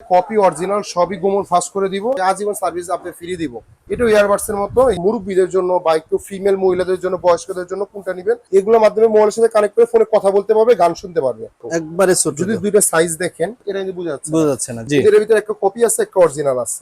Copy original সবই গোমর fast করে দিব। আজীবন সার্ভিস আপনি ফ্রি দিব। এটা ইয়ারবাডস এর মতো এই মুরব্বীদের জন্য বা একটু ফিমেল মহিলাদের জন্য বয়স্কদের জন্য কোনটা নিবেন এগুলোর মাধ্যমে মোবাইলের সাথে কানেক্ট করে ফোনে কথা বলতে পারবে গান শুনতে পারবে। একবারে ছোট যদি দুইটা সাইজ দেখেন এটা কিন্তু বোঝা যাচ্ছে বোঝা যাচ্ছে না জি। এর ভিতরে একটা কপি আছে একটা অরিজিনাল আছে।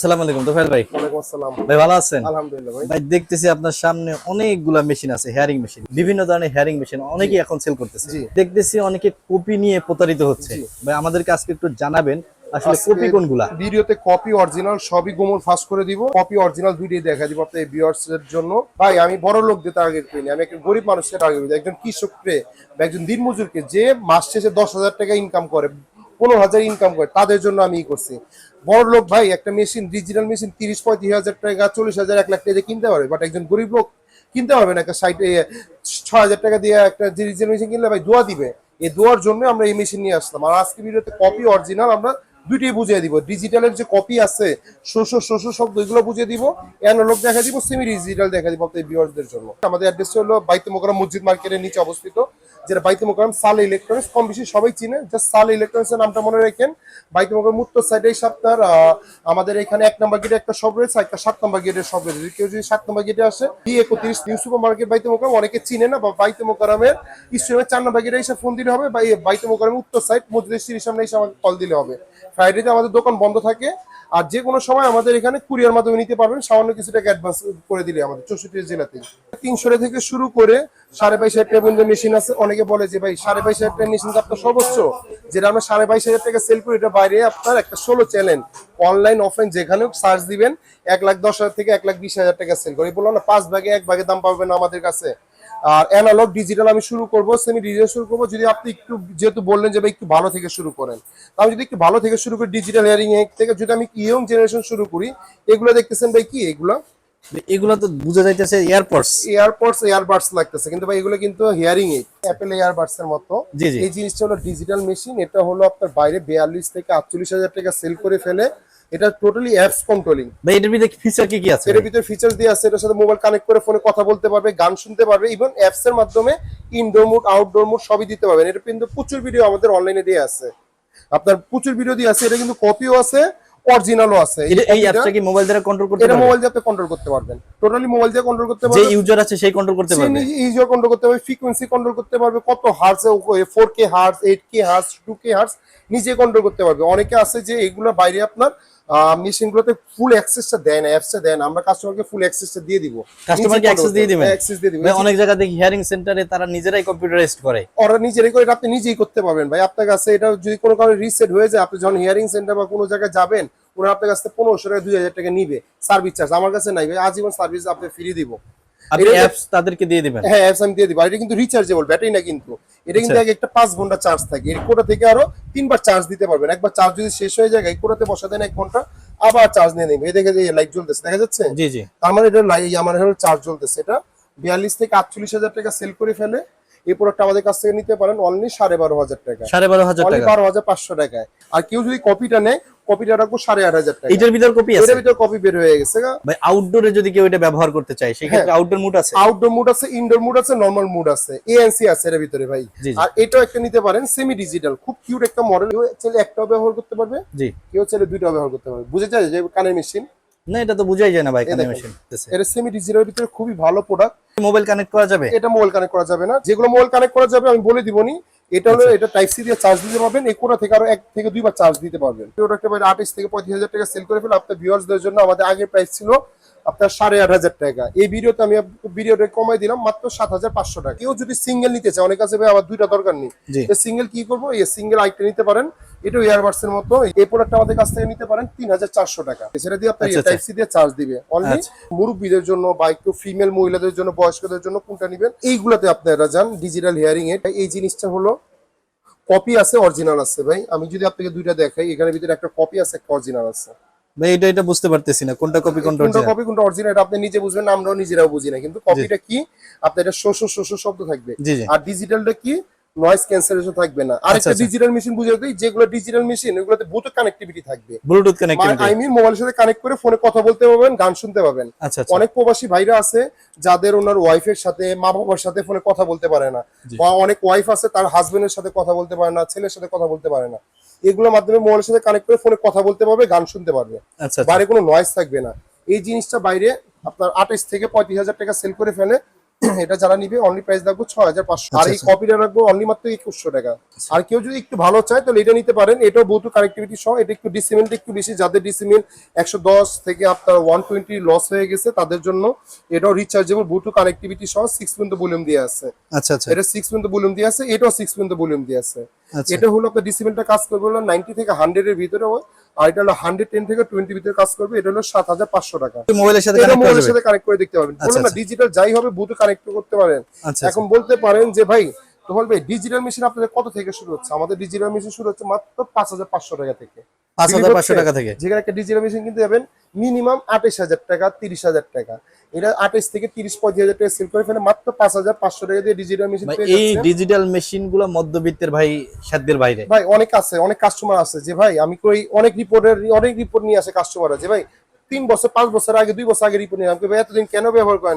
আসসালামু আলাইকুম তোফাইল ভাই। আসসালাম। ভাই ভালো আছেন? আলহামদুলিল্লাহ ভাই। ভাই দেখতেছি আপনার সামনে অনেকগুলা মেশিন আছে হেয়ারিং মেশিন। বিভিন্ন ধরনের হেয়ারিং মেশিন অনেকেই এখন সেল করতেছে। দেখতেছি অনেকে কপি নিয়ে প্রতারিত হচ্ছে। ভাই আমাদেরকে আজকে একটু জানাবেন আসলে কপি কোনগুলা? ভিডিওতে কপি অরিজিনাল সবই গোমর ফাঁস করে দিব। কপি অরিজিনাল দুইটাই দেখা দিব আপনার ভিউয়ার্স এর জন্য। ভাই আমি বড় লোক দিয়ে টার্গেট করিনি আমি একটা গরিব মানুষকে টার্গেট করি। একজন কৃষককে বা একজন দিনমজুরকে যে মাস শেষে দশ হাজার টাকা ইনকাম করে পনেরো হাজার ইনকাম করে তাদের জন্য আমি ই করছি। বড় লোক ভাই, একটা মেশিন ডিজিটাল মেশিন, তিরিশ, পঁয়ত্রিশ হাজার টাকা, চল্লিশ হাজার, এক লাখ টাকা কিনতে পারবে। বাট একজন গরিব লোক কিনতে পারবে না, একটা সাইট ছ হাজার টাকা দিয়ে একটা ডিজিটাল মেশিন কিনলে ভাই দোয়া দিবে। এই দোয়ার জন্য আমরা এই মেশিন নিয়ে আসলাম। আর আজকে ভিডিওতে কপি অরিজিনাল আমরা দুইটাই বুঝিয়ে দিব। ডিজিটালের যে কপি আছে শোষ শোষ শব্দ এগুলো বুঝিয়ে দিব। অ্যানালগ দেখা দিব সেমি ডিজিটাল দেখা দিব আপনাদের ভিউয়ারদের জন্য। আমাদের অ্যাড্রেস হলো বাইতে মোকারম মসজিদ মার্কেটের নিচে অবস্থিত যেটা বাইতে মোকারম সাল ইলেকট্রনিক্স কম বেশি সবাই চিনে। জাস্ট সাল ইলেকট্রনিক্স এর নামটা মনে রাখেন। বাইতে মোকারম উত্তর সাইডে আহ, আমাদের এখানে এক নম্বর গেটে একটা শপ রয়েছে একটা সাত নম্বর গেটের শপ রয়েছে। কেউ যদি সাত নম্বর গেটে আসে বি একত্রিশ নিউ সুপার মার্কেট বাইতে মোকারম অনেকে চিনে না বা বাইতে মোকারমের স্টেশনের চার নম্বর গেটে এসে ফোন দিলে হবে বা বাইতে মোকারমের উত্তর সাইড মসজিদের সিঁড়ির সামনে এসে আমাকে কল দিলে হবে। ফ্রাইডেতে আমাদের দোকান বন্ধ থাকে। আর যে কোনো সময় আমাদের এখানে কুরিয়ার মাধ্যমে নিতে পারবেন। সামান্য কিছু টাকা অ্যাডভান্স করে দিলে আমাদের চৌষট্টি জেলাতে তিনশো থেকে শুরু করে সাড়ে বাইশ হাজার টাকা মেশিন আছে। অনেকে বলে যে, ভাই, সাড়ে বাইশ হাজার টাকা মেশিন আপনার সর্বোচ্চ। যেটা আমরা সাড়ে বাইশ হাজার টাকা সেল করি, এটা বাইরে আপনার একটা ষোলো চ্যানেল অনলাইন অফলাইন যেখানে সার্চ দিবেন। এক লাখ দশ হাজার থেকে এক লাখ বিশ হাজার টাকা সেল করি। বললাম না, পাঁচ ভাগে এক ভাগে দাম পাবেন আমাদের কাছে। আর অ্যানালগ ডিজিটাল আমি শুরু করব সেমি ডিজিটাল শুরু করব। যদি আপনি একটু যেহেতু বললেন যে ভাই একটু ভালো থেকে শুরু করেন আমি যদি একটু ভালো থেকে শুরু করি ডিজিটাল হেয়ারিং থেকে যদি আমি ইয়ং জেনারেশন শুরু করি এগুলো দেখতেছেন ভাই কি? এগুলো? এগুলা তো বুঝা যাইতেছে এয়ারপডস এয়ারপডস এয়ারবাডস লাগতেছে। কিন্তু ভাই এগুলো কিন্তু হিয়ারিং এইড অ্যাপেল এয়ারবাডস এর মতো। এই জিনিসটা হলো ডিজিটাল মেশিন এটা হলো আপনার বাইরে বিয়াল্লিশ থেকে আটচল্লিশ হাজার টাকা সেল করে ফেলে। এটা টোটালি অ্যাপস কন্ট্রোলিং ভাই এটার ভিতরে ফিচার কি কি আছে এর ভিতরে ফিচার দিয়ে আছে এটার সাথে মোবাইল কানেক্ট করে ফোনে কথা বলতে পারবে গান শুনতে পারবে ইভেন অ্যাপস এর মাধ্যমে ইনডোর মুড আউটডোর মুড সবই দিতে পারবেন। এটা কিন্তু প্রচুর ভিডিও আমাদের অনলাইনে দিয়ে আছে। আপনার প্রচুর ভিডিও দিয়ে আছে এটা কিন্তু কপিও আছে অরিজিনালও আছে। এই অ্যাপসটা কি মোবাইল দ্বারা কন্ট্রোল করতে এটা পারবে? মোবাইল দিয়ে আপনি কন্ট্রোল করতে পারবেন। টোটালি মোবাইল দিয়ে কন্ট্রোল করতে যে ইউজার আছে সেই কন্ট্রোল করতে পারবে। ইউজার কন্ট্রোল করতে পারবে ফ্রিকোয়েন্সি কন্ট্রোল করতে পারবে কত হার্টস ফোর কে হার্টস এইট কে হার্টস টু কে হার্টস নিজে কন্ট্রোল করতে পারবে। অনেকে আছে যে এগুলোর বাইরে আপনার মেশিনগুলোতে ফুল অ্যাক্সেসটা দেয় না অ্যাপসটা দেয় না। আমরা কাস্টমারকে ফুল অ্যাক্সেসটা দিয়ে দিব। কাস্টমারকে অ্যাক্সেস দিয়ে দিবেন? অ্যাক্সেস দিয়ে দিবেন। অনেক জায়গা দেখি হিয়ারিং সেন্টারে তারা নিজেরাই কম্পিউটারাইজড করে। ওরা নিজেরাই করে এটা আপনি নিজেই করতে পারবেন ভাই। আপনার কাছে এটা যদি কোনো কারণে রিসেট হয়ে যায় আপনি যখন হিয়ারিং সেন্টার বা কোনো জায়গায় যাবেন ওরা আপনার কাছ থেকে পনেরোশো টাকা দুই হাজার টাকা নিবে। সার্ভিস চার্জ আমার কাছে নাই ভাই আজীবন সার্ভিস আপনি ফ্রি দিব। আপনি অ্যাপস তাদেরকে দিয়ে দিবেন। হ্যাঁ অ্যাপস আমি দিয়ে দিব। আর এটা কিন্তু রিচার্জেবল ব্যাটারি না কিন্তু। এটা কিন্তু আচ্ছা। আগে একটা পাঁচ ঘণ্টা চার্জ থাকে। এর কোটা থেকে আরও তিনবার চার্জ দিতে পারবেন। একবার চার্জ যদি শেষ হয়ে যায় কোটাতে বসা দেন এক ঘণ্টা আবার চার্জ নিয়ে নেবেন এই দেখে যে লাইট জ্বলতেছে দেখা যাচ্ছে? জি জি। মানে এটা লাই- আমার চার্জ জ্বলতেছে। এটা বিয়াল্লিশ থেকে আটচল্লিশ হাজার টাকা সেল করে ফেলে। এই প্রোডাক্ট আমাদের কাছ থেকে নিতে পারেন অনলি সাড়ে বারো হাজার টাকা সাড়ে বারো হাজার টাকা। বারো হাজার পাঁচশো টাকায়। আর কেউ যদি কপিটা নেয় কপিটা রাখব সাড়ে আট হাজার টাকা এটার ভিতর কপি এটার ভিতরে কপি বের হয়ে গেছে ভাই আউটডোরে যদি কেউ এটা ব্যবহার করতে চায় সেক্ষেত্রে আউটডোর মুড আছে? আউটডোর মুড আছে ইনডোর মুড আছে নর্মাল মুড আছে এএনসি আছে এর ভিতরে ভাই। আর এটাও একটা নিতে পারেন সেমি ডিজিটাল খুব কিউট একটা মডেল কেউ চাইলে একটাও ব্যবহার করতে পারবে জি। কেউ চাইলে দুইটাও ব্যবহার করতে পারবে। বুঝে যায় যে কানের মেশিন না এটা তো বুঝাই যায় না ভাই কানে মেশিন এটা সেমি ডিজিটালের ভিতরে খুবই ভালো প্রোডাক্ট মোবাইল কানেক্ট করা যাবে? এটা মোবাইল কানেক্ট করা যাবে না। যেগুলো মোবাইল কানেক্ট করা যাবে আমি বলে দিবনি। এটা হলো আচ্ছা। এটা টাইপ সি দিয়ে চার্জ দিতে পারবেন। কোটা থেকে আরও এক থেকে দুইবার চার্জ দিতে পারবেন। প্রোডাক্ট বাইরে আঠাশ থেকে পঁয়ত্রিশ হাজার টাকা সেল করে ফেলে আপনার ভিউয়ার্সদের জন্য আমাদের আগের প্রাইস ছিল আপনার সাড়ে আট হাজার টাকা। এই ভিডিওতে আমি ভিডিওটা কমাই দিলাম মাত্র সাত হাজার পাঁচশো টাকা। কেউ যদি সিঙ্গেল নিতে চায় অনেক আছে ভাই আমার দুইটা দরকার নেই। সিঙ্গেল কি করব? এই সিঙ্গেল আইটা নিতে পারেন। এটা ইয়ারবাডস এর মতো। এই প্রোডাক্ট আমাদের কাছ থেকে নিতে পারেন তিন হাজার চারশো টাকা। সেটা দিয়ে আপনার আচ্ছা, টাইপ সি দিয়ে চার্জ দিবে। অনলি আচ্ছা। মুরব্বীদের জন্য বা একটু ফিমেল মহিলাদের জন্য বয়স্কদের জন্য কোনটা নিবেন? এইগুলাতে আপনারা যান ডিজিটাল হিয়ারিং এর এই জিনিসটা হলো কপি আছে অরিজিনাল আছে ভাই। আমি যদি আপনাকে দুইটা দেখাই এখানে ভিতরে একটা কপি আছে একটা অরিজিনাল আছে। ভাই এটা এটা বুঝতে পারতেছি না কোনটা কপি কোনটা কোনটা কপি কোনটা অরিজিনাল এটা আপনি নিজে বুঝবেন আমরাও নিজেরাও বুঝি না। কিন্তু কপিটা কি? আপনার এটা শব্দ থাকবে। আর ডিজিটালটা কি? নয়েজ ক্যান্সেলেশন থাকবে না। আরেকটা আচ্ছা। ডিজিটাল মেশিন বুঝে দিই যেগুলো ডিজিটাল মেশিন এগুলোতে ব্লুটুথ কানেক্টিভিটি থাকবে। ব্লুটুথ কানেক্টিভিটি আই মিন মোবাইলের সাথে কানেক্ট করে ফোনে কথা বলতে পারবেন গান শুনতে পাবেন আচ্ছা আচ্ছা। অনেক প্রবাসী ভাইরা আছে যাদের ওনার ওয়াইফের সাথে মা বাবার সাথে ফোনে কথা বলতে পারে না। বা অনেক ওয়াইফ আছে তার হাজবেন্ডের সাথে কথা বলতে পারে না ছেলের সাথে কথা বলতে পারে না। এগুলোর মাধ্যমে মোবাইলের সাথে কানেক্ট করে ফোনে কথা বলতে পারবে গান শুনতে পারবে। আচ্ছা আচ্ছা। বাইরে কোনো নয়েজ থাকবে না। এই জিনিসটা বাইরে আপনার আঠাইশ থেকে পঁয়ত্রিশ হাজার টাকা সেল করে ফেলে এটা যারা নিবে অনলি প্রাইস রাখব ছয় হাজার পাঁচশো। আর এই আচ্ছা। কপিটা রাখব অনলি মাত্র একুশশো টাকা। আর কেউ যদি একটু ভালো চায় তাহলে এটা নিতে পারেন। এটাও বহু কানেক্টিভিটি সহ এটা একটু ডিসিমেন্ট একটু বেশি। যাদের ডিসিমেন্ট একশো দশ থেকে আপনার ওয়ান টোয়েন্টি লস হয়ে গেছে তাদের জন্য এটাও রিচার্জেবল ব্লুটুথ কানেক্টিভিটি সহ সিক্স পর্যন্ত ভলিউম দিয়ে আছে। আচ্ছা আচ্ছা। এটা সিক্স পর্যন্ত ভলিউম দিয়ে আছে এটাও সিক্স পর্যন্ত ভলিউম দিয়ে আছে। আচ্ছা এটা হলো আপনার ডিসিমেলটা কাজ করবে হলো নাইনটি থেকে হান্ড্রেড এর ভিতরে হয়। আর এটা হলো হান্ড্রেড টেন থেকে টোয়েন্টি ভিতরে কাজ করবে এটা হলো সাত হাজার পাঁচশো টাকা। মোবাইলের সাথে এটা মোবাইলের সাথে কানেক্ট করে দেখতে পাবেন আচ্ছা, না আচ্ছা। ডিজিটাল যাই হবে বুথ কানেক্ট করতে পারেন। আচ্ছা। এখন বলতে পারেন যে ভাই তো বলবে ডিজিটাল মেশিন আপনাদের কত থেকে শুরু হচ্ছে? আমাদের ডিজিটাল মেশিন শুরু হচ্ছে মাত্র পাঁচ হাজার পাঁচশো টাকা থেকে। পাঁচ হাজার পাঁচশো? টাকা থেকে। যেখানে একটা ডিজিটাল মেশিন কিনতে যাবেন মিনিমাম আঠাশ হাজার টাকা তিরিশ হাজার টাকা। এটা আঠাশ থেকে তিরিশ পঁয়ত্রিশ হাজার টাকা সেল করে ফেলে মাত্র পাঁচ হাজার পাঁচশো টাকা দিয়ে ডিজিটাল মেশিন এই ডিজিটাল মেশিনগুলো মধ্যবিত্তের ভাই সাধ্যের বাইরে। ভাই অনেক আছে অনেক কাস্টমার আছে যে ভাই আমি কই অনেক রিপোর্টের অনেক রিপোর্ট নিয়ে আসে কাস্টমাররা যে ভাই তিন বছর পাঁচ বছর আগে দুই বছর আগে রিপোর্ট নিয়ে আমি কই, ভাই এতদিন কেন ব্যবহার করে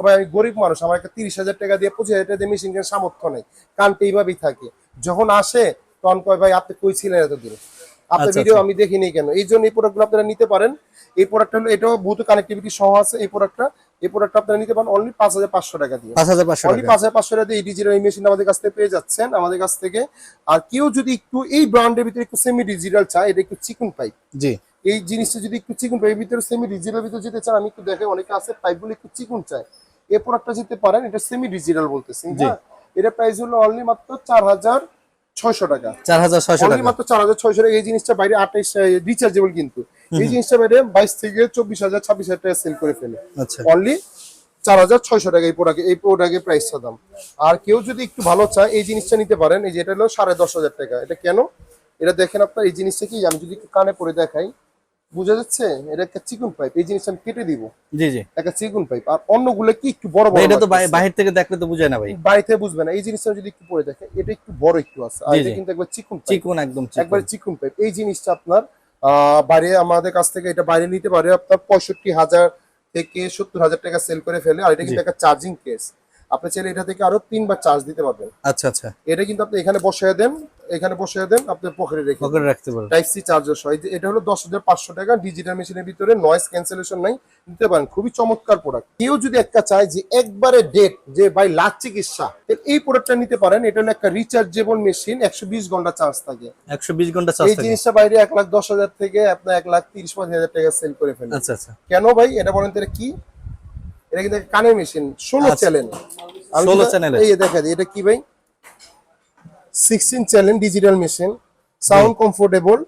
নেই তো ভাই আমি গরিব মানুষ আমার একটা তিরিশ হাজার টাকা দিয়ে পঁচিশ হাজার টাকা দিয়ে মেশিন কেনার সামর্থ্য নেই। কানটা এইভাবেই থাকে। যখন আসে তখন কয় ভাই আপনি কই ছিলেন এতদিন? আপনার আচ্ছা, ভিডিও আচ্ছা। আমি দেখিনি কেন? এই জন্য এই প্রোডাক্টগুলো আপনারা নিতে পারেন। এই প্রোডাক্ট হলো এটাও বহুত কানেক্টিভিটি সহ আছে এই প্রোডাক্টটা এই প্রোডাক্টটা আপনারা নিতে পারেন অনলি পাঁচ হাজার পাঁচশো টাকা দিয়ে। পাঁচ হাজার পাঁচশো অনলি টাকা। পাঁচ হাজার পাঁচশো টাকা দিয়ে এই ডিজিটাল এই মেশিন আমাদের কাছ থেকে পেয়ে যাচ্ছেন আমাদের কাছ থেকে। আর কেউ যদি একটু এই ব্র্যান্ডের ভিতরে একটু সেমি ডিজিটাল চায় এটা একটু চিকন পাইপ জি। এই জিনিসটা যদি একটু চিকন পাইপের ভিতরে সেমি ডিজিটাল ভিতরে যেতে চান আমি একটু দেখে অনেকে আছে পাইপগুলো একটু চিকন চায়। এই প্রোডাক্টটা যেতে পারেন এটা সেমি ডিজিটাল বলতেছি হ্যাঁ? এটা প্রাইস হলো অনলি মাত্র চার হাজার ছয়শো টাকা। চার হাজার ছয়শো টাকা। মাত্র চার হাজার ছয়শো টাকা। এই জিনিসটা বাইরে আঠাইশ রিচার্জেবল কিন্তু। এই জিনিসটা বাইরে বাইশ থেকে চব্বিশ হাজার ছাব্বিশ হাজার টাকা সেল করে ফেলে। আচ্ছা। অনলি চার হাজার ছয়শো টাকা এই প্রোডাক্ট এই প্রোডাক্টের প্রাইসটা দাম। আর কেউ যদি একটু ভালো চায় এই জিনিসটা নিতে পারেন এই যে এটা হলো সাড়ে দশ হাজার টাকা। এটা কেন? এটা দেখেন আপনার এই জিনিসটা কি? আমি যদি কানে পরে দেখাই। বুঝা যাচ্ছে? এটা একটা চিকন পাইপ এই জিনিসটা আমি কেটে দিব। জি জি। একটা চিকন পাইপ আর অন্যগুলো কি একটু বড় বড় এটা তো। বাহির থেকে দেখলে তো বুঝায় না ভাই। বাড়িতে বুঝবে না। এই জিনিসটা যদি একটু পরে দেখে এটা একটু বড় একটু আছে। আর এটা কিন্তু একবার চিকন চিকুন একদম চিকুন। একবার চিকুন পাইপ এই জিনিসটা আপনার আহ, বাইরে আমাদের কাছ থেকে এটা বাইরে নিতে পারে। আপনার পঁয়ষট্টি হাজার থেকে সত্তর হাজার টাকা সেল করে ফেলে আর এটা কিন্তু একটা চার্জিং কেস আপনি চাইলে এটা থেকে আরও তিনবার চার্জ দিতে পারবেন। আচ্ছা আচ্ছা। এটা কিন্তু আপনি এখানে বসিয়ে দেন এখানে বসিয়ে দেন আপনি পকেটে রেখে পকেটে রাখতে পারবেন। টাইপ সি চার্জার সহ এটা হলো দশ হাজার পাঁচশো টাকা ডিজিটাল মেশিনের ভিতরে নয়েজ ক্যান্সেলেশন নাই নিতে পারেন। খুবই চমৎকার প্রোডাক্ট কেউ যদি একটা চায় যে একবারে ডেট যে ভাই লাখ চিকিৎসা এই প্রোডাক্টটা নিতে পারেন। এটা হলো একটা রিচার্জেবল মেশিন একশো বিশ ঘণ্টা চার্জ থাকে। একশো বিশ ঘণ্টা চার্জ থাকে। এই জিনিসটা বাইরে এক লাখ দশ হাজার থেকে আপনার এক লাখ তিরিশ পঁচিশ হাজার টাকা সেল করে ফেলে আচ্ছা আচ্ছা। কেন ভাই? এটা বলেন তো এটা কি? এটা কিন্তু কানের মেশিন ষোলো। চ্যানেল 16 channel এই দেখা দিই এটা কি ভাই? Sixteen channel digital machine sound comfortable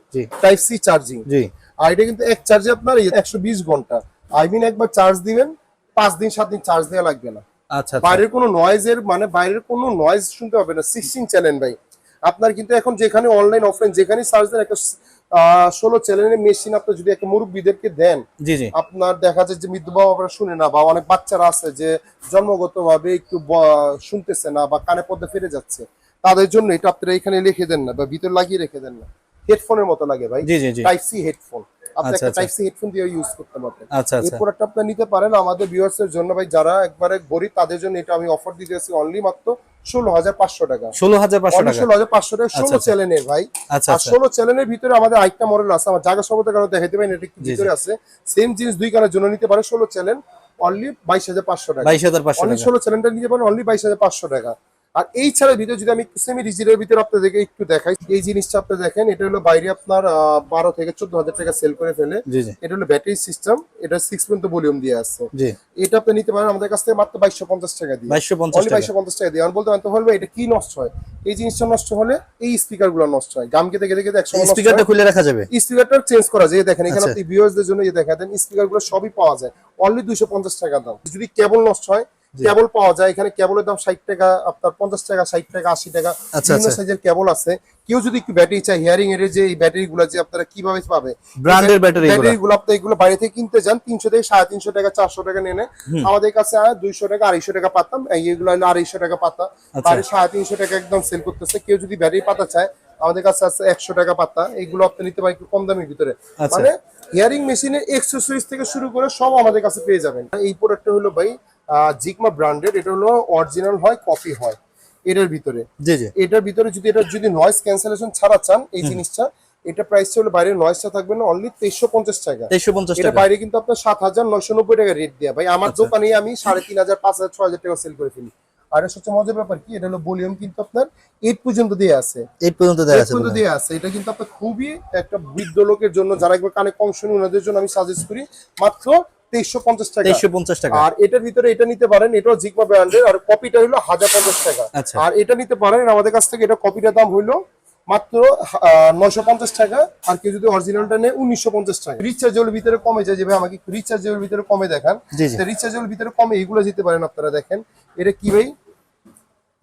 type C charging জি। আর এটা কিন্তু এক চার্জে আপনার একশো বিশ ঘণ্টা। আই মিন একবার চার্জ দিবেন পাঁচ দিন সাত দিন চার্জ দেওয়া লাগবে না। আচ্ছা আচ্ছা। বাইরের কোনো নয়েজের মানে বাইরের কোনো নয়েজ শুনতে হবে না। সিক্সটিন চ্যানেল ভাই। আপনার কিন্তু এখন যেখানে অনলাইন অফলাইন যেখানে সার্চ দেন একটা ষোলো চ্যানেলের মেশিন আপনি যদি একটা মুরব্বীদেরকে দেন জি জি। আপনার দেখা যায় যে মৃত্যু বাবা শুনে না বা অনেক বাচ্চারা আছে যে জন্মগত ভাবে একটু শুনতেছে না বা কানে পদ্মে ফিরে যাচ্ছে তাদের জন্য এটা আপনারা এখানে লিখে দেন না বা ভিতরে লাগিয়ে রেখে দেন না। হেডফোনের মতো লাগে ভাই। জি জি জি। টাইপ সি হেডফোন আপনি আচ্ছা, একটা আচ্ছা। টাইপ সি হেডফোন দিয়ে ইউজ করতে পারবেন। আচ্ছা এই আপনারা নিতে পারেন আমাদের ভিউয়ার্স এর জন্য। ভাই যারা একবারে গরিব তাদের জন্য এটা আমি অফার দিতে আছি অনলি মাত্র ষোলো হাজার পাঁচশো টাকা। ষোলো হাজার পাঁচশো টাকা। ষোলো হাজার পাঁচশো টাকা ষোলো। চ্যানেলের ভাই। আর ষোলো চ্যানেলের ভিতরে আমাদের আরেকটা মডেল আছে। আমার জায়গা সম্মত কারণে দেখাইতে পারেন এটা একটু জি, জি। ভিতরে আছে। সেম জিনিস দুই জন্য নিতে পারে ষোলো চ্যানেল অনলি বাইশ হাজার পাঁচশো টাকা। বাইশ হাজার পাঁচশো ষোলো চ্যানেলটা নিতে পারেন অনলি বাইশ হাজার পাঁচশো টাকা। আর এই ছাড়া ভিতরে যদি আমি সেমি ডিজিটাল ভিতরে আপনাদেরকে একটু দেখাই এই জিনিসটা আপনি দেখেন এটা হলো বাইরে আপনার বারো থেকে চোদ্দ হাজার টাকা সেল করে ফেলে। এটা হলো ব্যাটারি সিস্টেম এটা সিক্স পর্যন্ত ভলিউম দিয়ে আছে। জি। এটা আপনি নিতে পারেন আমাদের কাছ থেকে মাত্র বাইশশো পঞ্চাশ টাকা দিয়ে। বাইশশো পঞ্চাশ বাইশশো পঞ্চাশ টাকা দিয়ে। আমি বলতে পারেন তো বলবে এটা কি নষ্ট হয়? এই জিনিসটা নষ্ট হলে এই স্পিকারগুলো নষ্ট হয়। গাম কেটে কেটে কেটে একশো স্পিকারটা খুলে রাখা যাবে। স্পিকারটা চেঞ্জ করা যায়। দেখেন এখানে আচ্ছা। আপনি ভিউয়ার্সদের জন্য এই দেখা দেন স্পিকারগুলো সবই পাওয়া যায়। অনলি দুইশো পঞ্চাশ টাকা দাম। যদি কেবল নষ্ট হয়। কেবল পাওয়া যায়। এখানে কেবলের দাম ষাট টাকা আপনার পঞ্চাশ টাকা ষাট টাকা আশি টাকা। আচ্ছা, বিভিন্ন আচ্ছা। সাইজের কেবল আছে। কেউ যদি একটু ব্যাটারি চায় হিয়ারিং এর যে এই ব্যাটারি গুলো যে আপনারা কীভাবে পাবে ব্র্যান্ডের ব্যাটারি ব্যাটারি গুলো আপনি এগুলো বাইরে থেকে কিনতে যান তিনশো থেকে সাড়ে তিনশো টাকা চারশো টাকা নিয়ে আমাদের কাছে দুইশো টাকা আড়াইশো টাকা পাতাম এইগুলো আড়াইশো টাকা পাতা। আচ্ছা। বাইরে সাড়ে তিনশো টাকা একদম সেল করতেছে। কেউ যদি ব্যাটারি পাতা চায় আমাদের কাছে আছে একশো টাকা পাতা। এগুলো আপনি নিতে পারেন একটু কম দামের ভিতরে। আচ্ছা। মানে হিয়ারিং মেশিনের এক্সেসরিজ থেকে শুরু করে সব আমাদের কাছে পেয়ে যাবেন। এই প্রোডাক্টটা হলো ভাই জিগমা ব্র্যান্ডেড এটা হলো অরিজিনাল হয় কপি হয় এটার ভিতরে। জি জি। এটার ভিতরে যদি এটা যদি নয়েজ ক্যান্সেলেশন ছাড়া চান এই জিনিসটা এটা প্রাইস হলো বাইরে নয়েজটা থাকবে না অনলি তেইশশো পঞ্চাশ টাকা। তেইশশো পঞ্চাশ টাকা। বাইরে কিন্তু আপনার সাত হাজার নয়শো নব্বই টাকা রেট দেওয়া ভাই আমার দোকানে আমি সাড়ে তিন হাজার পাঁচ হাজার ছয় হাজার টাকা সেল করে ফেলি। আর এর সবচেয়ে মজার ব্যাপার কি এটা হলো ভলিউম কিন্তু আপনার এইট পর্যন্ত দিয়ে আছে। এইট পর্যন্ত দেওয়া এইট আছে পর্যন্ত দিয়ে আছে। এটা কিন্তু আপনার খুবই একটা বৃদ্ধ লোকের জন্য যারা একবার কানে কম শুনে ওনাদের জন্য আমি সাজেস্ট করি। মাত্র তেইশশো পঞ্চাশ টাকা। তেইশশো পঞ্চাশ টাকা। আর এটার ভিতরে এটা নিতে পারেন এটাও ব্র্যান্ডের আর কপিটা হলো হাজার পঞ্চাশ টাকা। আচ্ছা। আর এটা নিতে পারেন আমাদের কাছ থেকে এটা কপিটার দাম হইল মাত্র নয়শো পঞ্চাশ টাকা। আর কেউ যদি অরিজিনালটা নেয় উনিশশো পঞ্চাশ টাকা। রিচার্জেবল ভিতরে কমে যায় যেভাবে আমাকে রিচার্জেবল ভিতরে কমে দেখান। রিচার্জেবল ভিতরে কমে এগুলো যেতে পারেন আপনারা দেখেন। এটা কি ভাই?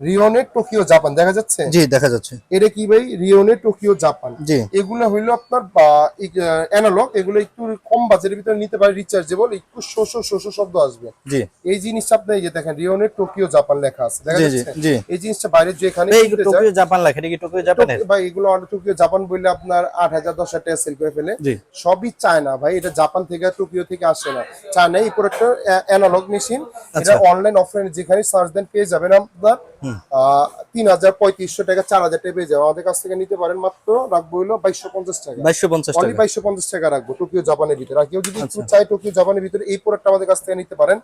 রিওনে টোকিও জাপান দেখা যাচ্ছে? জি দেখা যাচ্ছে। এটা কি ভাই? রিওনে টোকিও জাপান। জি। এগুলো হইল আপনার অ্যানালগ এগুলো একটু কম বাজেটের ভিতরে নিতে পারে রিচার্জেবল একটু শোষ শোষ শব্দ আসবে। জি। এই জিনিসটা আপনি এই যে দেখেন রিওনে টোকিও জাপান লেখা আছে দেখা যাচ্ছে? জি। এই জিনিসটা বাইরে যে এখানে টোকিও জাপান লেখা এটা কি টোকিও জাপানের? ভাই এগুলো টোকিও জাপান বললে আপনার আট হাজার দশ হাজার টাকা সেল করে ফেলে। জি। সবই চায়না ভাই এটা জাপান থেকে টোকিও থেকে আসে না। চায়না এই প্রোডাক্টটা অ্যানালগ মেশিন। এটা অনলাইন অফলাইন যেখানে সার্চ দেন পেয়ে যাবেন আপনার তিন হাজার পঁয়ত্রিশশো টাকা চার হাজার টাকা পেয়ে আমাদের কাছ থেকে নিতে পারেন মাত্র রাখব হলো বাইশশো পঞ্চাশ টাকা। বাইশশো পঞ্চাশ অনলি বাইশশো পঞ্চাশ টাকা রাখব টোকিও জাপানের ভিতরে। আর কেউ যদি একটু চায় টোকিও জাপানের ভিতরে এই প্রোডাক্ট আমাদের কাছ থেকে নিতে পারেন।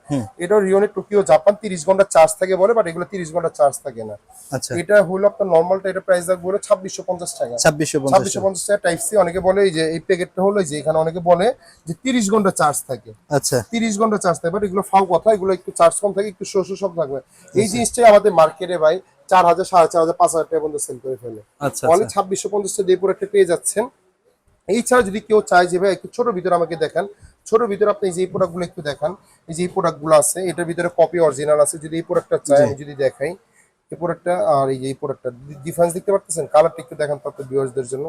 এটাও রিওনের টোকিও জাপান তিরিশ ঘণ্টা চার্জ থাকে বলে বাট এগুলো তিরিশ ঘণ্টা চার্জ থাকে না। আচ্ছা। এটা হলো আপনার নর্মালটা এটা প্রাইস রাখব হলো ছাব্বিশশো পঞ্চাশ টাকা। ছাব্বিশশো ছাব্বিশশো পঞ্চাশ টাকা টাইপ সি অনেকে বলে যে এই প্যাকেটটা হলো যে এখানে অনেকে বলে যে তিরিশ ঘণ্টা চার্জ থাকে। আচ্ছা। তিরিশ ঘণ্টা চার্জ থাকে বাট এগুলো ফাও কথা এগুলো একটু চার্জ কম থাকে একটু শোষ সব থাকবে। এই জিনিসটাই আমাদের মার্কেটে ভাই চার হাজার সাড়ে চার হাজার পাঁচ হাজার টাকা পর্যন্ত সেল করে ফেলে। অনেক অনলি আচ্ছা। ছাব্বিশশো পঞ্চাশ দিয়ে একটা পেয়ে যাচ্ছেন এই ছাড়া যদি কেউ চায় যে ভাই একটু ছোট ভিতরে আমাকে দেখান ছোট ভিতরে আপনি যে প্রোডাক্টগুলো একটু দেখান এই যে এই প্রোডাক্টগুলো আছে এটার ভিতরে কপি অরিজিনাল আছে যদি এই প্রোডাক্টটা চাই আমি যদি দেখাই এই প্রোডাক্টটা আর এই যে এই প্রোডাক্টটা ডিফারেন্স দেখতে পারতেছেন? কালারটা একটু দেখান তো ভিউয়ার্সদের জন্য।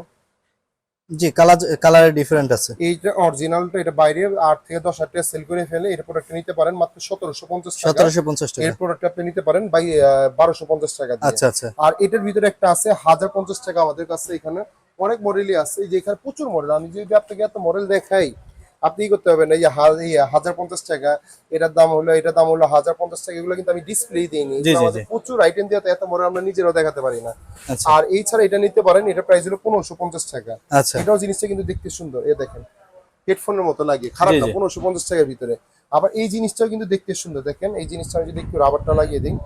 জি কালার কালারে ডিফারেন্ট আছে। এইটা অরিজিনালটা এটা বাইরে আট থেকে দশ হাজার টাকা সেল করে ফেলে এটা প্রোডাক্ট নিতে পারেন মাত্র সতেরোশো পঞ্চাশ টাকা। সতেরোশো পঞ্চাশ টাকা। এর প্রোডাক্ট আপনি নিতে পারেন বাই বারোশো পঞ্চাশ টাকা দিয়ে। আচ্ছা আচ্ছা। আর এটার ভিতরে একটা আছে হাজার পঞ্চাশ টাকা আমাদের কাছে এখানে। অনেক মডেলই আছে এই যে এখানে প্রচুর মডেল আমি যদি আপনাকে এত মডেল দেখাই আপনি কি করতে পারবেন। এই যে হাজার পঞ্চাশ টাকা এটার দাম হলো এটার দাম হলো হাজার পঞ্চাশ টাকা এগুলো কিন্তু আমি ডিসপ্লে দিইনি। প্রচুর আইটেম দিয়ে এত মডেল আমরা নিজেরাও দেখাতে পারি না। আচ্ছা। আর এই ছাড়া এটা নিতে পারেন এটা প্রাইস হলো পনেরোশো পঞ্চাশ টাকা। আচ্ছা। এটাও জিনিসটা কিন্তু দেখতে সুন্দর এ দেখেন। হেডফোনের মতো লাগে খারাপ না পনেরোশো পঞ্চাশ টাকার ভিতরে। আবার এই জিনিসটাও কিন্তু দেখতে সুন্দর দেখেন এই জিনিসটা আমি যদি একটু রাবারটা লাগিয়ে দিই।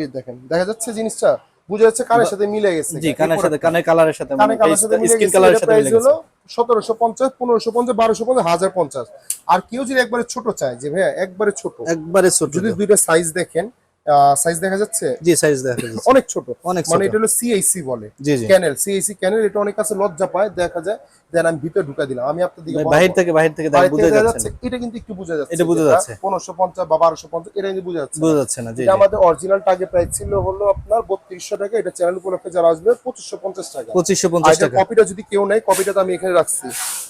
এই দেখেন দেখা যাচ্ছে জিনিসটা বুঝা যাচ্ছে কানের সাথে মিলে গেছে জি কানের সাথে কানের কালারের সাথে স্কিন কালারের সাথে মিলে গেছে সতেরোশো পঞ্চাশ পনেরোশো পঞ্চাশ বারোশো পঞ্চাশ হাজার পঞ্চাশ। আর কেউ যদি একবারে ছোট চায় যে ভাইয়া একবারে ছোট। একবারে ছোট যদি দুইটা সাইজ দেখেন সাইজ দেখা যাচ্ছে? জি সাইজ দেখা যাচ্ছে। অনেক ছোট। অনেক মানে এটা হলো সিআইসি বলে। জি জি। ক্যানেল সিআইসি ক্যানেল এটা অনেক কাছে লজ্জা পায় দেখা যায়। দেন আমি ভিতরে ঢুকা দিলাম। আমি আপনার দিকে। বাহির থেকে বাহির থেকে বোঝা যাচ্ছে এটা কিন্তু একটু বোঝা যাচ্ছে এটা বোঝা যাচ্ছে। পনেরোশো পঞ্চাশ বা বারোশো পঞ্চাশ এটা কিন্তু বোঝা যাচ্ছে বোঝা যাচ্ছে না জি এটা আমাদের অরিজিনাল টার্গেট প্রাইস ছিল হলো আপনার বত্রিশশো টাকা। এটা চ্যানেল উপলক্ষে যারা আসবে পঁচিশশো পঞ্চাশ টাকা। পঁচিশশো আর পঞ্চাশ এটা টাকা। কপিটা যদি কেউ নেয় কপিটা তো আমি এখানে রাখছি।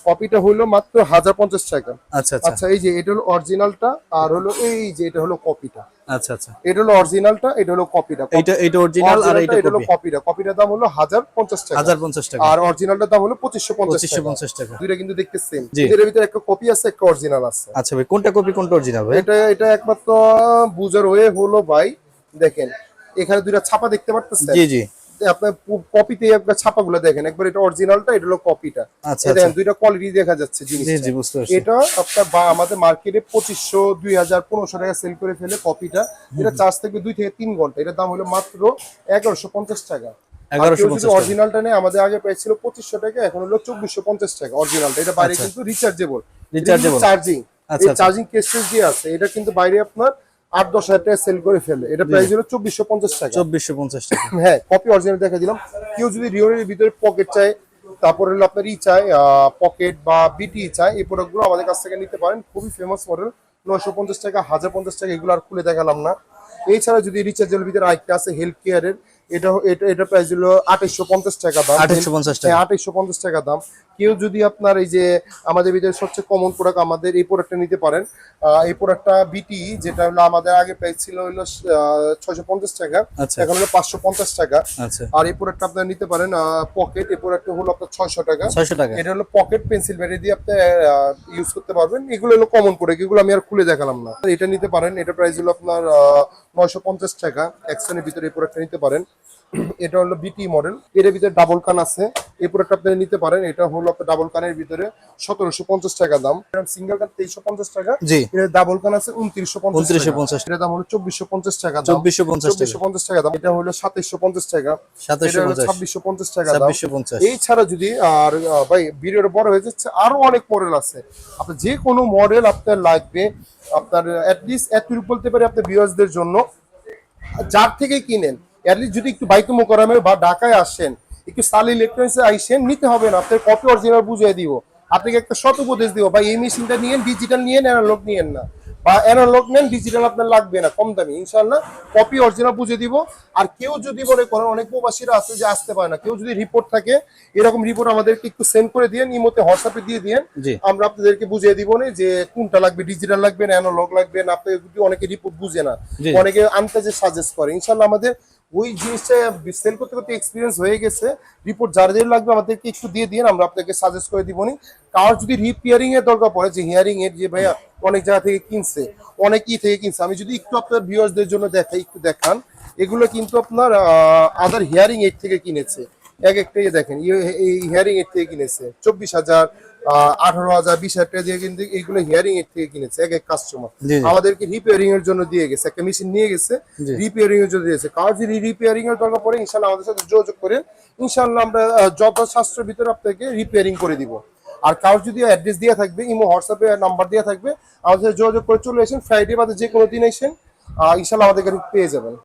কপিটা হলো মাত্র হাজার পঞ্চাশ টাকা। আচ্ছা আচ্ছা। আচ্ছা এই যে এটা হলো অরিজিনালটা আর হলো এই যে এটা হলো কপিটা আচ্ছা আচ্ছা। এটা হলো অরিজিনালটা এটা হলো কপিটা এটা এটা অরিজিনাল আর এটা হলো কপিটা কপিটার দাম হলো হাজার পঞ্চাশ টাকা। হাজার পঞ্চাশ টাকা। আর অরিজিনালটার দাম হলো পঁচিশশো পঞ্চাশ পঁচিশশো টাকা পঞ্চাশ টাকা। দুইটা কিন্তু দেখতে সেম এর ভিতরে একটা কপি আছে একটা অরিজিনাল আছে। আচ্ছা ভাই কোনটা কপি কোনটা অরিজিনাল ভাই? এটা এটা একমাত্র বুজার হয়ে হলো ভাই দেখেন। এখানে দুইটা ছাপা দেখতে পারতেছেন? জি জি। আপনার কপিতে একবার ছাপাগুলো দেখেন একবার এটা অরিজিনালটা এটা হলো কপিটা আচ্ছা এই আচ্ছা। দেখেন দুইটা কোয়ালিটি দেখা যাচ্ছে জিনিসটা। এটা আপনার বা আমাদের মার্কেটে পঁচিশশো দুই হাজার পনেরোশো টাকা সেল করে ফেলে কপিটা এটা চার্জ থাকবে দুই থেকে তিন ঘণ্টা। এটার দাম হলো মাত্র এগারোশো পঞ্চাশ টাকা। অরিজিনালটা নেই আমাদের আগে প্রাইস ছিল পঁচিশশো টাকা এখন হলো চব্বিশশো পঞ্চাশ টাকা অরিজিনালটা এটা বাইরে আচ্ছা। কিন্তু রিচার্জেবল। চার্জিং। চার্জিং কেসেস দিয়ে আছে এটা কিন্তু বাইরে আপনার আট দশ হাজার টাকা সেল করে ফেলে। এটা প্রাইস হলো চব্বিশশো পঞ্চাশ টাকা। চব্বিশশো পঞ্চাশ টাকা। হ্যাঁ কপি অরিজিনাল দেখা দিলাম। কেউ যদি রিওনের ভিতরে পকেট চায় তারপর হলো আপনার ই চায় পকেট বা বিটি চায় এই প্রোডাক্টগুলো আমাদের কাছ থেকে নিতে পারেন। খুবই ফেমাস মডেল নয়শো পঞ্চাশ টাকা হাজার পঞ্চাশ টাকা এগুলো আর খুলে দেখালাম না। এছাড়া যদি রিচার্জের ভিতরে আরেকটা আছে হেলথ কেয়ারের এটা এটা এটা প্রাইস হলো আঠাইশশো পঞ্চাশ টাকা দাম। আঠাইশশো পঞ্চাশ টাকা। হ্যাঁ আঠাইশশো পঞ্চাশ টাকা দাম। কেউ যদি আপনার এই যে আমাদের ভিতরে সবচেয়ে কমন প্রোডাক্ট আমাদের এই প্রোডাক্টটা নিতে পারেন এই প্রোডাক্টটা বিটি যেটা হলো আমাদের আগে প্রাইস ছিল হলো ছয়শো পঞ্চাশ টাকা আচ্ছা। এখন হলো পাঁচশো পঞ্চাশ টাকা। আচ্ছা। আর এই প্রোডাক্টটা আপনার নিতে পারেন পকেট এই প্রোডাক্টটা হলো আপনার ছয়শো টাকা। ছয়শো টাকা। এটা হলো পকেট পেন্সিল ব্যাটারি দিয়ে আপনি ইউজ করতে পারবেন। এগুলো হলো কমন প্রোডাক্ট এগুলো আমি আর খুলে দেখালাম না। এটা নিতে পারেন এটা প্রাইস হলো আপনার নয়শো পঞ্চাশ টাকা। একশনের ভিতরে এই প্রোডাক্টটা নিতে পারেন। এটা হলো বিটি মডেল এর ভিতরে ডাবল কান আছে। এই প্রোডাক্ট আপনি নিতে পারেন। এটা হলো আপনার ডাবল কানের ভিতরে সতেরোশো পঞ্চাশ টাকা দাম। সিঙ্গেল কান তেইশশো পঞ্চাশ টাকা। জি। এটা ডাবল কান আছে উনত্রিশশো পঞ্চাশ উনত্রিশশো পঞ্চাশ এটা দাম হলো চব্বিশশো পঞ্চাশ টাকা চব্বিশশো পঞ্চাশ চব্বিশশো পঞ্চাশ টাকা দাম। এটা হলো সাতাইশশো পঞ্চাশ টাকা। ছাব্বিশশো পঞ্চাশ টাকা ছাব্বিশশো পঞ্চাশ। এই ছাড়া যদি আর ভাই ভিডিওটা বড় হয়ে যাচ্ছে আরও অনেক মডেল আছে। আপনার যে কোনো মডেল আপনার লাগবে আপনার অ্যাটলিস্ট এতটুকু বলতে পারি আপনার ভিউয়ার্সদের জন্য। যার থেকে কিনেন অ্যাটলিস্ট যদি একটু বাইকে মোকারামে বা ঢাকায় আসেন একটু সাল ইলেকট্রনিক্সে আইসেন নিতে হবে না আপনার কপি অরিজিনাল বুঝিয়ে দিব। আপনাকে একটা শত উপদেশ দিব ভাই এই মেশিনটা নিয়েন ডিজিটাল অ্যানালগ নিয়েন না। বা অ্যানালগ নেন ডিজিটাল আপনার লাগবে না কম দামি। ইনশাল্লাহ কপি অরিজিনাল বুঝে দিব। আর কেউ যদি মনে করেন অনেক প্রবাসীরা আছে যে আসতে পারে না কেউ যদি রিপোর্ট থাকে এরকম রিপোর্ট আমাদেরকে একটু সেন্ড করে দিয়ে ইমোতে হোয়াটসঅ্যাপে দিয়ে দিয়েন। আমরা আপনাদেরকে বুঝিয়ে দিব না যে কোনটা লাগবে ডিজিটাল লাগবে না অ্যানালগ লাগবে না আপনাদের যদি অনেকে রিপোর্ট বুঝে না অনেকে আনতে যে সাজেস্ট করে। ইনশাল্লাহ আমাদের ওই জিনিসটা সেল করতে করতে এক্সপিরিয়েন্স হয়ে গেছে। রিপোর্ট যার যার লাগবে আমাদেরকে একটু দিয়ে দিন, আমরা আপনাকে সাজেস্ট করে দিব নি কার যদি রিপেয়ারিং এর দরকার পড়ে, যে হিয়ারিং এর যে ভাইয়া অনেক জায়গা থেকে কিনছে, অনেক ই থেকে কিনছে, আমি যদি একটু আপনার ভিউয়ার্সদের জন্য দেখাই, একটু দেখান, এগুলো কিন্তু আপনার আদার হিয়ারিং এর থেকে কিনেছে। এক একটা ইয়ে দেখেন ইয়ে- এই হিয়ারিং এর থেকে কিনেছে। চব্বিশ হাজার আঠারো হাজার বিশ হাজার টাকা দিয়ে কিন্তু এইগুলো হিয়ারিং এর থেকে কিনেছে এক এক কাস্টমার আমাদেরকে রিপেয়ারিং এর জন্য দিয়ে গেছে একটা মেশিন নিয়ে গেছে রিপেয়ারিং এর জন্য দিয়েছে। কার যদি রিপেয়ারিং এর দরকার পড়ে ইনশাল্লাহ আমাদের সাথে যোগাযোগ করেন ইনশাল্লাহ আমরা ভিতরে আপনাকে রিপেয়ারিং করে দিব। আর কারোর যদি অ্যাড্রেস দেওয়া থাকবে ইমো হোয়াটসঅ্যাপে নাম্বার দেওয়া থাকবে আমাদের সাথে যোগাযোগ করে চলে আসেন। ফ্রাইডে বাদে যে কোনো দিন আহ, ইনশাল্লাহ আমাদের পেয়ে যাবেন।